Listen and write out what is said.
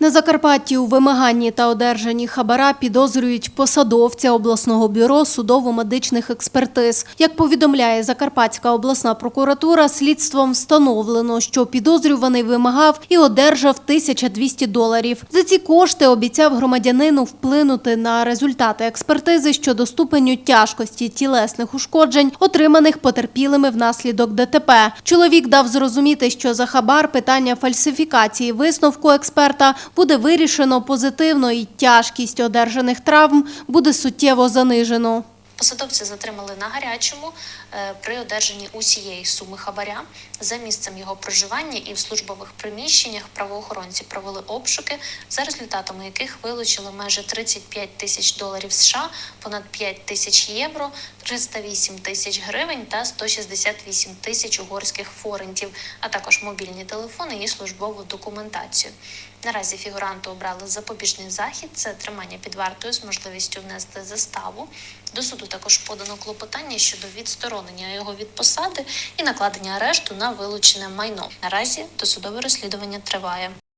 На Закарпатті у вимаганні та одержанні хабара підозрюють посадовця обласного бюро судово-медичних експертиз. Як повідомляє Закарпатська обласна прокуратура, слідством встановлено, що підозрюваний вимагав і одержав 1200 доларів. За ці кошти обіцяв громадянину вплинути на результати експертизи щодо ступеню тяжкості тілесних ушкоджень, отриманих потерпілими внаслідок ДТП. Чоловік дав зрозуміти, що за хабар питання фальсифікації висновку експерта буде вирішено позитивно і тяжкість одержаних травм буде суттєво занижено. Посадовця затримали на гарячому е, при одержанні усієї суми хабаря за місцем його проживання і в службових приміщеннях правоохоронці провели обшуки, за результатами яких вилучили майже 35 тисяч доларів США, понад 5 тисяч євро, 308 тисяч гривень та 168 тисяч угорських форентів, а також мобільні телефони і службову документацію. Наразі фігуранту обрали запобіжний захід це тримання під вартою з можливістю внести заставу. До суду також подано клопотання щодо відсторонення його від посади і накладення арешту на вилучене майно. Наразі досудове розслідування триває.